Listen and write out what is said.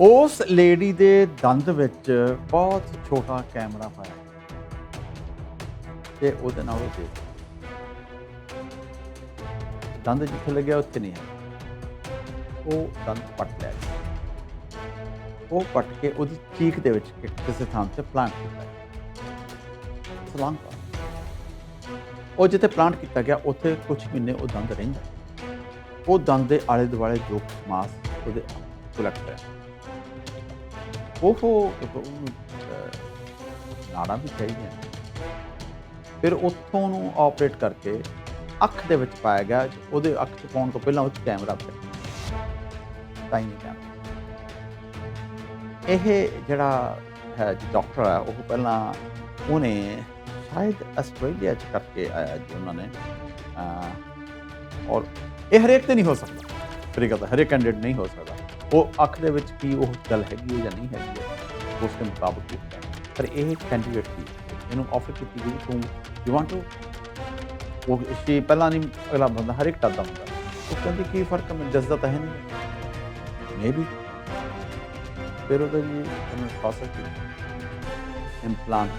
ਉਸ ਲੇਡੀ ਦੇ ਦੰਦ ਵਿੱਚ ਬਹੁਤ ਛੋਟਾ ਕੈਮਰਾ ਪਾਇਆ। ਤੇ ਉਹਦੇ ਨਾਲ ਉਹ ਦੇਖ ਦੰਦ ਜਿੱਥੇ ਲੱਗਿਆ, ਉੱਥੇ ਨਹੀਂ ਹੈ। ਉਹ ਦੰਦ ਪੱਟ ਲਿਆ। ਉਹ ਪੱਟ ਕੇ ਉਹਦੀ ਚੀਕ ਦੇ ਵਿੱਚ ਕਿਸੇ ਥਾਂ ਤੇ ਪਲਾਂਟ ਕੀਤਾ ਸਲਾਮ ਉਹ ਜਿੱਥੇ ਪਲਾਂਟ ਕੀਤਾ ਗਿਆ, ਉੱਥੇ ਕੁਝ ਮਹੀਨੇ ਉਹ ਦੰਦ ਰਹਿੰਦਾ। ਉਹ ਦੰਦ ਦੇ ਆਲੇ ਦੁਆਲੇ ਜੋ ਮਾਸ ਉਹਦੇ ਕਲੈਕਟ ਹੈ ਉਹ ਉਹਨੂੰ, ਨਾੜਾਂ ਵੀ ਚਾਹੀਦੀਆਂ। ਫਿਰ ਉੱਥੋਂ ਨੂੰ ਆਪਰੇਟ ਕਰਕੇ ਅੱਖ ਦੇ ਵਿੱਚ ਪਾਇਆ ਗਿਆ ਉਹਦੇ ਅੱਖ 'ਚ ਪਾਉਣ ਤੋਂ ਪਹਿਲਾਂ ਉਹ 'ਚ ਕੈਮਰਾ ਪਿਆ। ਟਾਈਨੀ ਕੈਮਰਾ ਇਹ ਜਿਹੜਾ ਹੈ ਡਾਕਟਰ ਹੈ ਉਹ ਪਹਿਲਾਂ ਉਹਨੇ ਸ਼ਾਇਦ ਆਸਟ੍ਰੇਲੀਆ 'ਚ ਕਰਕੇ ਆਇਆ ਜੀ ਉਹਨਾਂ ਨੇ। ਔਰ ਇਹ ਹਰੇਕ ਤੇ ਨਹੀਂ ਹੋ ਸਕਦਾ। ਫਿਰ ਗੱਲ ਹਰੇਕ ਕੈਂਡੀਡੇਟ ਨਹੀਂ ਹੋ ਸਕਦਾ। ਉਹ ਅੱਖ ਦੇ ਵਿੱਚ ਕੀ ਉਹ ਗੱਲ ਹੈਗੀ ਹੈ ਜਾਂ ਨਹੀਂ ਹੈਗੀ ਹੈ, ਉਸ ਦੇ ਮੁਤਾਬਕ ਹੀ ਹੁੰਦਾ ਪਰ ਇਹ ਕੈਂਡੀਡੇਟ ਸੀ ਇਹਨੂੰ ਆਫਰ ਕੀਤੀ ਗਈ ਤੂੰ ਯੂ ਵਾਂਟ ਟੂ ਉਹ ਸੀ ਪਹਿਲਾਂ ਨਹੀਂ, ਅਗਲਾ ਬੰਦਾ ਹਰ ਇੱਕ ਟੱਦਾ ਹੁੰਦਾ। ਉਹ ਕਹਿੰਦੇ ਕੀ ਫ਼ਰਕ ਹੈ? ਮੈਨੂੰ ਤਾਂ ਹੈ ਨਹੀਂ। ਮੇਬੀ ਫਿਰ ਉਹਦਾ ਜੀ ਉਹਨੇ ਫਾਸਲ ਕੀ ਇੰਪਲਾਂਟ